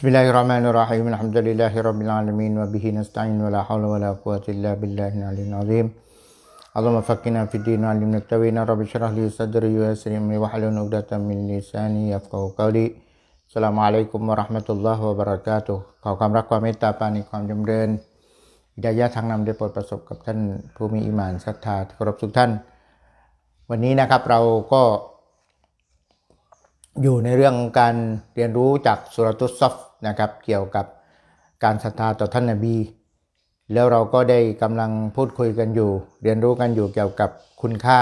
Bismillahirrahmanirrahim. Alhamdulillahirabbil alamin. Wa bihi nasta'in. Wa la hawla wa la quwwata illa billahil aliyyil azim. Allahumma faqqina fid din. Wa 'allimna tawina rabbi shrah li sadri wa yassir li wahlul 'uqdatam min lisani yafqahu qawli. Assalamualaikum warahmatullahi wabarakatuh. ขอความรักความเมตตาปานิความจำเริญอิดายะทางนำได้โปรดประสบกับท่านผู้มีอีหมานศรัทธาเคารพทุกท่าน วันนี้นะครับเราก็ อยู่ในเรื่องการเรียนรู้จากสุรตุสซอฟนะครับเกี่ยวกับการศรัทธาต่อท่านนบี แล้วเราก็ได้กำลังพูดคุยกันอยู่ เรียนรู้กันอยู่เกี่ยวกับคุณค่า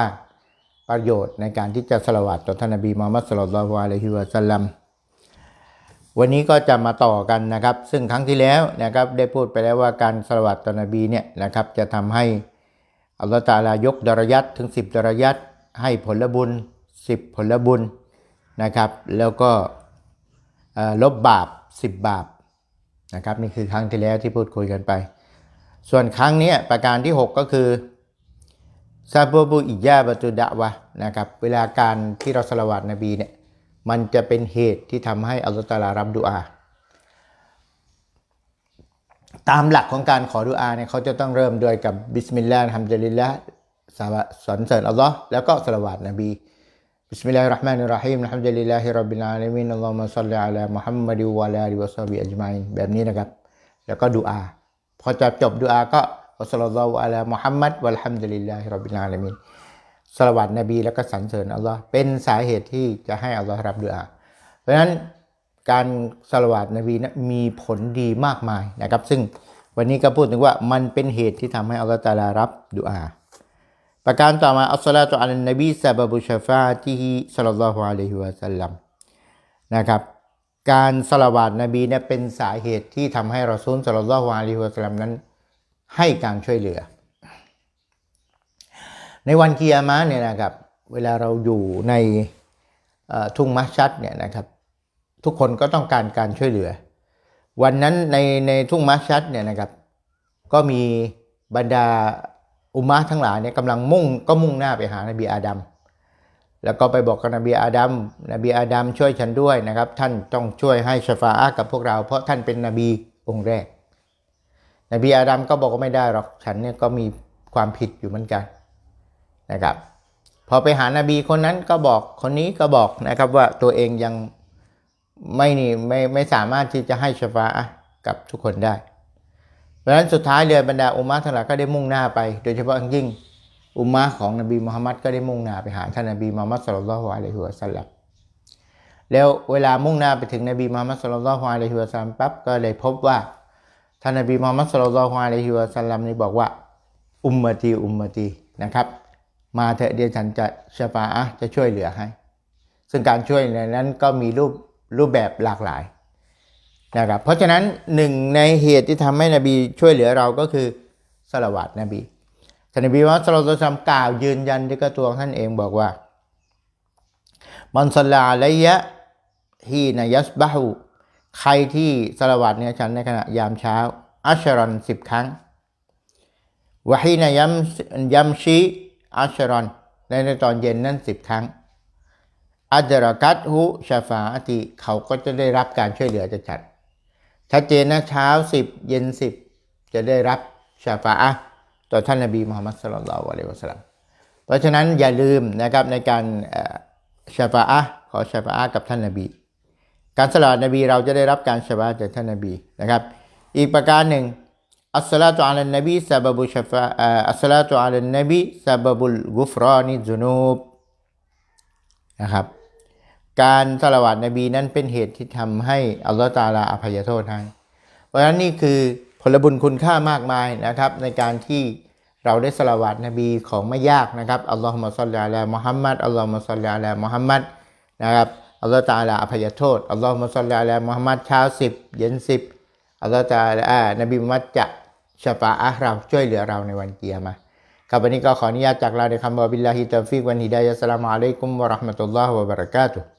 ประโยชน์ในการที่จะสละวัตต่อท่านนบีมูฮัมมัดสุลลัลลอฮุอะลัยฮิวะสัลลัมวันนี้ก็จะมาต่อกันนะครับ ซึ่งครั้งที่แล้วนะครับได้พูดไปแล้วว่าการสละวัตต่อนบีเนี่ยนะครับจะทำให้อัลลอฮฺตะอาลายกดารยัตถึง 10ดารยัตให้ผลบุญ 10 ผลบุญ นะครับ แล้วก็ลบบาป 10 บาปนะครับนี่คือครั้งที่แล้วที่พูดคุยกันไป ส่วนครั้งนี้ประการที่ 6 ก็คือซาบูบูอิยาบตุดะวะนะครับ เวลาการที่เราสละวัตนบีเนี่ยมันจะเป็นเหตุที่ทำให้อัลลอฮฺตาลารับดุอา ตามหลักของการขอดุอาเนี่ยเขาจะต้องเริ่มด้วยกับบิสมิลลาห์อัลฮัมดุลิลละสรรเสริญอัลลอฮ์แล้วก็สละวัตนบี بسم الله الرحمن الرحيم الحمد لله رب العالمين اللهم صل على محمد وآل عليه وصحب أجمعين แบบนี้นะครับ แล้วก็ดูอา พอจะจบดูอาก็อัสลลอฮฺอะลามุฮัมมัดวัลฮัมดุลิลลาฮิรับบิลอาลามินสลวัตนบีแล้วก็สรรเสริญอัลลอฮ์เป็นสาเหตุที่จะให้อัลลอฮ์รับดุอา เพราะฉะนั้นการสลวัตนบีนะมีผลดีมากมายนะครับ ซึ่งวันนี้ก็พูดถึงว่ามันเป็นเหตุที่ทำให้อัลลอฮ์ตาลารับดุอา ประการต่อมาอัสลาตุอัลนบีซาบบุชฟาติฮิสัลลัลลอฮุอะลัยฮิวะสัลลัมนะครับ การสละวาตนบีเนี่ยเป็นสาเหตุที่ทำให้รอซูลสัลลัลลอฮุอะลัยฮิวะสัลลัมนั้น ให้การช่วยเหลือ ในวันกิยามะเนี่ยนะครับ เวลาเราอยู่ในทุ่งมัชชัดเนี่ยนะครับ ทุกคนก็ต้องการการช่วยเหลือ วันนั้นในในทุ่งมัชชัดเนี่ยนะครับ ก็มีบรรดา อุมมะทั้งหลายเนี่ยกำลังมุ่งก็มุ่งหน้าไปหานบีอาดัมแล้วก็ไปบอกกับนบีอาดัมนบีอาดัมช่วยฉันด้วยนะครับ ท่านต้องช่วยให้ชฟาอะห์กับพวกเรา เพราะท่านเป็นนบีองค์แรก นบีอาดัมก็บอกว่าไม่ได้หรอกฉันเนี่ยก็มีความผิดอยู่เหมือนกันนะครับ พอไปหานบีคนนั้นก็บอกคนนี้ก็บอกนะครับว่าตัวเองยังไม่นี่ไม่ไม่สามารถที่จะให้ชฟาอะห์กับทุกคนได้ เพราะฉะนั้นสุดท้ายเลยบรรดาอุมมะทั้งหลายก็ได้มุ่งหน้าไป โดยเฉพาะยิ่งอุมมะของนบีมุฮัมมัดก็ได้มุ่งหน้าไปหาท่านนบีมุฮัมมัดสุลลัลลอฮุอะลัยฮิวะสัลลัมแล้วเวลามุ่งหน้าไปถึงนบีมุฮัมมัดสุลลัลลอฮุอะลัยฮิวะสัลลัมปั๊บก็เลยพบว่าท่านนบีมุฮัมมัดสุลลัลลอฮุอะลัยฮิวะสัลลัมนี่บอกว่าอุมมตีอุมมตีนะครับ มาเถอะเดี๋ยวฉันจะชฟาอะจะช่วยเหลือให้ ซึ่งการช่วยในนั้นก็มีรูปรูปแบบหลากหลาย นะครับเพราะฉะนั้นหนึ่งในเหตุที่ทำให้นบีช่วยเหลือเราก็คือสละวัตนบีท่านนบีว่าสลาตุซัมกล่าวยืนยันด้วยกับตัวงท่านเองบอกว่ามันสลาละยะฮีนายัสบาหูใครที่สละวัตเนี่ยฉันในขณะยามเช้า อัชรอนสิบครั้งวะฮีนายัมยัมชีอัชรอนในในตอนเย็นนั่นสิบครั้งอัจรกัตฮุชาฟาอติเขาก็จะได้รับการช่วยเหลือจากฉัน ชัดเจนนะเช้าสิบเย็นสิบจะได้รับชาฟาอะต่อท่านนบีมุฮัมมัดสุลลัลลอฮุอะลัยฮิวะสัลลัมเพราะฉะนั้นอย่าลืมนะครับในการชาฟาอะขอชาฟาอะกับท่านนบี การสละนบีเราจะได้รับการชาฟาอะจากท่านนบีนะครับ อีกประการหนึ่งอัสสลาตุอะลันนบีซาบบุชาฟาอัสสลาตุอะลันนบีซาบบุลกุฟรานิซุนูบนะครับ การสละวัตนบีนั้นเป็นเหตุที่ทำให้อัลลอฮฺตาลาอภัยโทษให้ เพราะฉะนั้นนี่คือผลบุญคุณค่ามากมายนะครับ ในการที่เราได้สละวัตนบีของไม่ยากนะครับอัลลอฮฺมะซัลลัลลอฮมุฮัมมัดอัลลอฮฺมะซัลลัลลอฮมุฮัมมัดนะครับอัลลอฮฺตาลาอภัยโทษอัลลอฮฺมะซัลลัลลอฮมุฮัมมัดเช้าสิบเย็นสิบอัลลอฮฺตาลาอ่านบีมุฮัมมัดจะชฟาอะเราช่วยเหลือเราในวันเกียรมาครับวันนี้ก็ขออนุญาตจากลาในคำว่าบิลลาฮิตาฟิกวันฮิดายะสลามอะลัยกุมวะราะห์มะตุลลอฮ์วะบะเราะกาตุฮ์